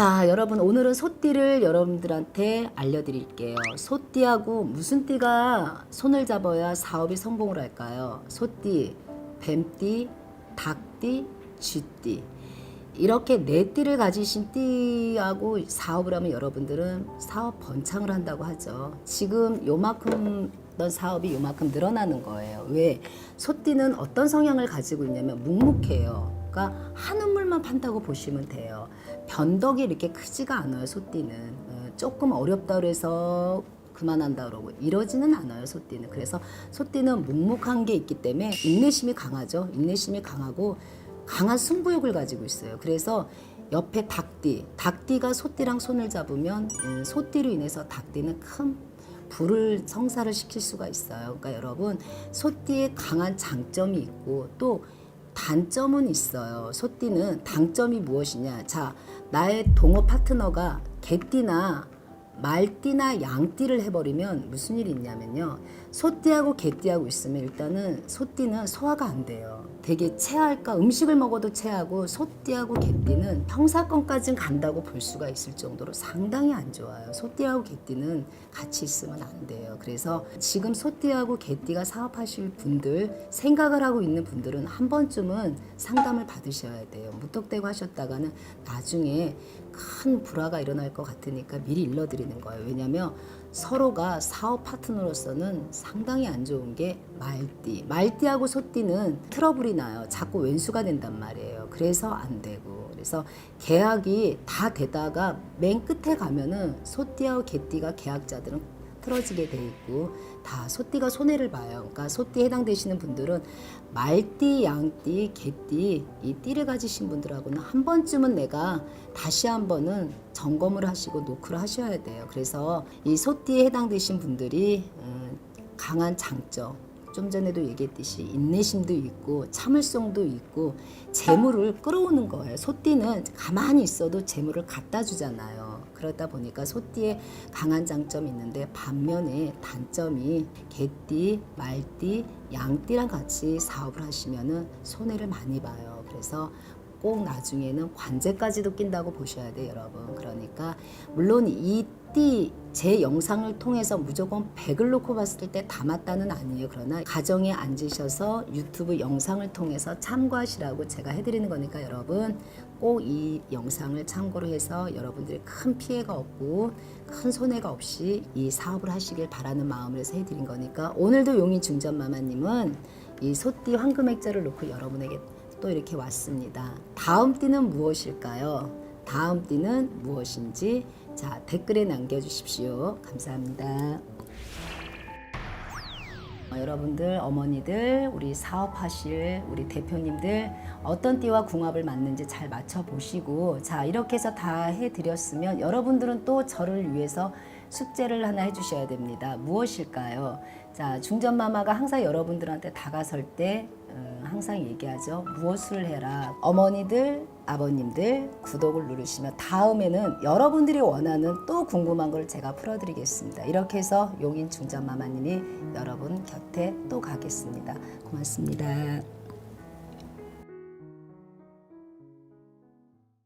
자, 여러분 오늘은 소띠를 여러분들한테 알려드릴게요. 소띠하고 무슨 띠가 손을 잡아야 사업이 성공을 할까요? 소띠, 뱀띠, 닭띠, 쥐띠. 이렇게 네 띠를 가지신 띠하고 사업을 하면 여러분들은 사업 번창을 한다고 하죠. 지금 요만큼 던 사업이 요만큼 늘어나는 거예요. 왜? 소띠는 어떤 성향을 가지고 있냐면 묵묵해요. 그러니까 한 우물만 판다고 보시면 돼요. 변덕이 이렇게 크지가 않아요. 소띠는 어, 조금 어렵다 그래서 그만한다 그러고 이러지는 않아요. 소띠는 그래서 소띠는 묵묵한 게 있기 때문에 인내심이 강하죠. 인내심이 강하고 강한 승부욕을 가지고 있어요. 그래서 옆에 닭띠, 닭띠가 소띠랑 손을 잡으면 음, 소띠로 인해서 닭띠는 큰 불을 성사를 시킬 수가 있어요. 그러니까 여러분 소띠에 강한 장점이 있고 또 단점은 있어요. 소띠는 단점이 무엇이냐? 자, 나의 동업 파트너가 개띠나 말띠나 양띠를 해버리면 무슨 일이 있냐면요. 소띠하고 개띠하고 있으면 일단은 소띠는 소화가 안 돼요. 되게 체할까 음식을 먹어도 체하고 소띠하고 개띠는 형사건까지는 간다고 볼 수가 있을 정도로 상당히 안 좋아요. 소띠하고 개띠는 같이 있으면 안 돼요. 그래서 지금 소띠하고 개띠가 사업하실 분들 생각을 하고 있는 분들은 한 번쯤은 상담을 받으셔야 돼요. 무턱대고 하셨다가는 나중에 큰 불화가 일어날 것 같으니까 미리 일러드리는 거예요. 왜냐하면 서로가 사업 파트너로서는 상당히 안 좋은 게 말띠. 말띠하고 소띠는 트러블이 나요. 자꾸 왼수가 된단 말이에요. 그래서 안 되고. 그래서 계약이 다 되다가 맨 끝에 가면은 소띠하고 개띠가 계약자들은 틀어지게 돼 있고 다 소띠가 손해를 봐요. 그러니까 소띠에 해당되시는 분들은 말띠, 양띠, 개띠 이 띠를 가지신 분들하고는 한 번쯤은 내가 다시 한 번은 점검을 하시고 노크를 하셔야 돼요. 그래서 이 소띠에 해당되신 분들이 음, 강한 장점 좀 전에도 얘기했듯이 인내심도 있고 참을성도 있고 재물을 끌어오는 거예요. 소띠는 가만히 있어도 재물을 갖다 주잖아요. 그러다 보니까 소띠에 강한 장점이 있는데 반면에 단점이 개띠, 말띠, 양띠랑 같이 사업을 하시면은 손해를 많이 봐요. 그래서 꼭 나중에는 관제까지도 낀다고 보셔야 돼요, 여러분. 그러니까 물론 이띠 제 영상을 통해서 무조건 100을 놓고 봤을 때 다 맞다는 아니에요. 그러나 가정에 앉으셔서 유튜브 영상을 통해서 참고하시라고 제가 해드리는 거니까 여러분 꼭 이 영상을 참고로 해서 여러분들이 큰 피해가 없고 큰 손해가 없이 이 사업을 하시길 바라는 마음을 해서 해드린 거니까 오늘도 용인 중전마마님은 이 소띠 황금액자를 놓고 여러분에게 또 이렇게 왔습니다. 다음 띠는 무엇일까요? 다음 띠는 무엇인지 자 댓글에 남겨주십시오. 감사합니다. 어, 여러분들 어머니들 우리 사업하실 우리 대표님들 어떤 띠와 궁합을 맞는지 잘 맞춰 보시고 자 이렇게 해서 다 해드렸으면 여러분들은 또 저를 위해서 숙제를 하나 해주셔야 됩니다 무엇일까요 자 중전마마가 항상 여러분들한테 다가설 때 어, 항상 얘기하죠 무엇을 해라 어머니들 아버님들 구독을 누르시면 다음에는 여러분들이 원하는 또 궁금한 걸 제가 풀어드리겠습니다. 이렇게 해서 용인 중전마마님이 여러분 곁에 또 가겠습니다. 고맙습니다.